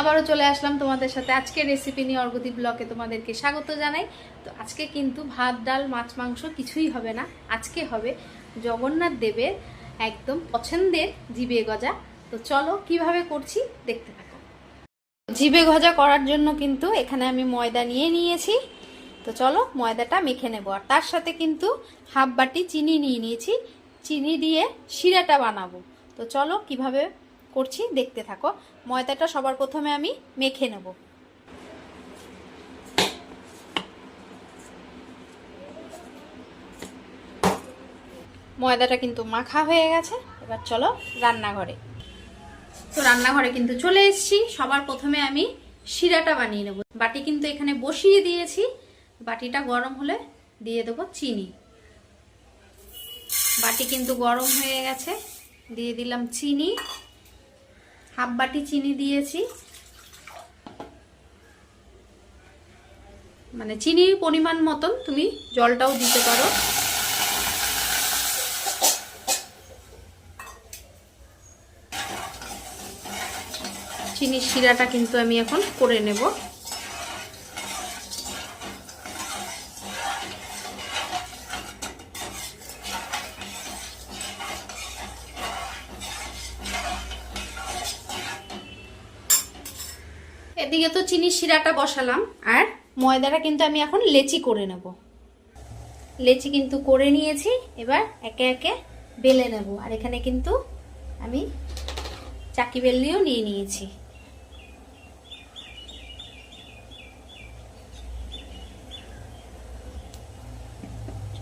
আবারও চলে আসলাম তোমাদের সাথে। আজকের রেসিপি নিয়ে অর্গদীপ ব্লকে তোমাদেরকে স্বাগত জানাই। তো আজকে কিন্তু ভাত, ডাল, মাছ, মাংস কিছুই হবে না। আজকে হবে জগন্নাথ দেবের একদম পছন্দের জিবে গজা। তো চলো কীভাবে করছি দেখতে থাকো। জিবে গজা করার জন্য কিন্তু এখানে আমি ময়দা নিয়ে নিয়েছি। তো চলো ময়দাটা মেখে নেব। আর তার সাথে কিন্তু হাফ বাটি চিনি নিয়ে নিয়েছি। চিনি দিয়ে শিরাটা বানাবো। তো চলো কীভাবে করছি, দেখতে থাকো। ময়দাটা সবার প্রথমে আমি মেখে নেব। ময়দাটা কিন্তু মাখা হয়ে গেছে। এবার চলো রান্নাঘরে। তো রান্নাঘরে কিন্তু চলে এসেছি। সবার প্রথমে আমি শিরাটা বানিয়ে নেব। বাটি কিন্তু এখানে বসিয়ে দিয়েছি। বাটিটা গরম হলে দিয়ে দেবো চিনি। বাটি কিন্তু গরম হয়ে গেছে। দিয়ে দিলাম চিনি। হাফ বাটি চিনি দিয়েছি। মানে চিনির পরিমাণ মতন তুমি জলটাও দিতে পারো। চিনির শিরাটা কিন্তু আমি এখন করে নেব। এদিকে তো চিনির শিরাটা বসালাম, আর ময়দাটা কিন্তু আমি এখন লেচি করে নেব। লেচি কিন্তু করে নিয়েছি, এবার একে একে বেলে নেব। আর এখানে কিন্তু আমি চাকি বেলনিও নিয়ে নিয়েছি।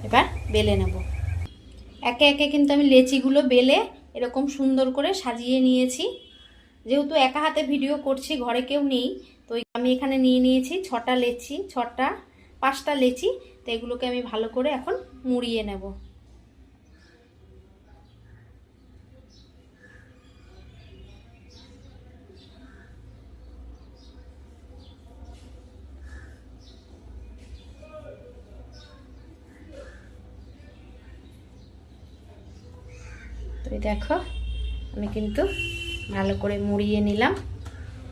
এবার বেলে নেব। একে একে কিন্তু আমি লেচিগুলো বেলে এরকম সুন্দর করে সাজিয়ে নিয়েছি। যেহেতু একা হাতে ভিডিও করছি, ঘরে কেউ নেই, তো আমি এখানে নিয়ে নিয়েছি ছটা লেচি, ছটা, পাঁচটা লেচি, তো এগুলোকে আমি ভালো করে এখন মুড়িয়ে নেব। দেখো, আমি কিন্তু ভালো করে মুড়িয়ে নিলাম।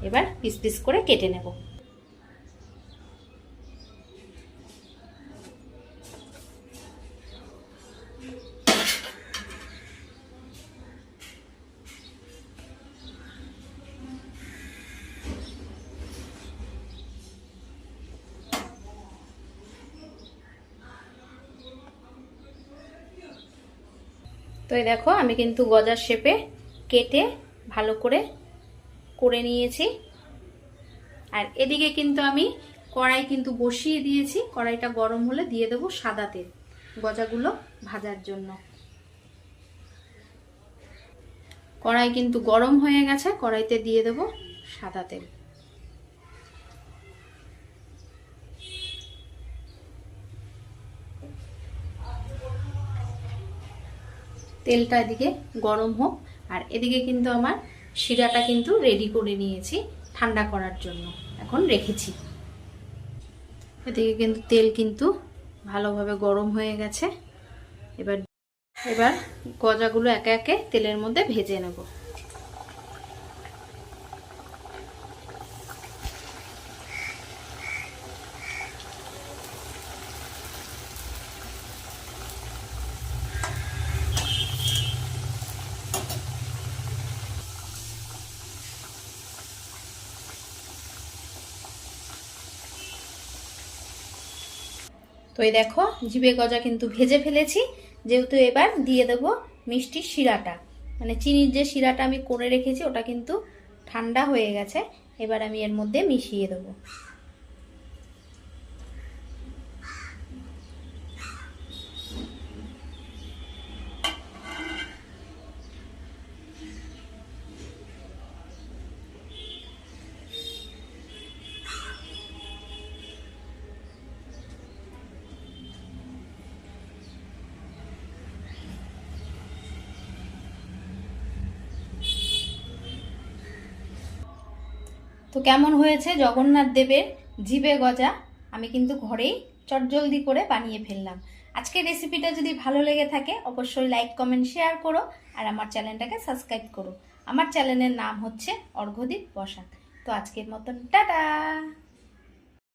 এবার পিস পিস করে কেটে নেব। তো দেখো, আমি কিন্তু গজার শেপে কেটে ভালো করে করে নিয়েছি। আর এদিকে কিন্তু আমি কড়াই কিন্তু বসিয়ে দিয়েছি। কড়াইটা গরম হলে দিয়ে দেবো সাদা তেল গজাগুলো ভাজার জন্য। কড়াই কিন্তু গরম হয়ে গেছে, কড়াইতে দিয়ে দেবো সাদা তেল। তেলটা এদিকে গরম হোক। আর এদিকে কিন্তু আমার শিরাটা কিন্তু রেডি করে নিয়েছি ঠান্ডা করার জন্য। এখন রেখেছি। এদিকে কিন্তু তেল কিন্তু ভালোভাবে গরম হয়ে গেছে। এবার এবার গজাগুলো একে একে তেলের মধ্যে ভেজে নেব। তো এই দেখো, জিবে গজা কিন্তু ভেজে ফেলেছি। যেহেতু এবার দিয়ে দেব মিষ্টির শিরাটা। মানে চিনির যে শিরাটা আমি করে রেখেছি, ওটা কিন্তু ঠান্ডা হয়ে গেছে। এবার আমি এর মধ্যে মিশিয়ে দেবো। তো কেমন হয়েছে? জগন্নাথ দেবের জিবে গজা। আমি কিন্তু ঘরেই চটজলদি করে বানিয়ে ফেললাম। আজকের রেসিপিটা যদি ভালো লেগে থাকে, অবশ্যই লাইক কমেন্ট শেয়ার করো আর আমার চ্যানেলটাকে সাবস্ক্রাইব করো। আমার চ্যানেলের নাম হচ্ছে অর্ঘদীপ বসাক। তো আজকের মতন, টাটা!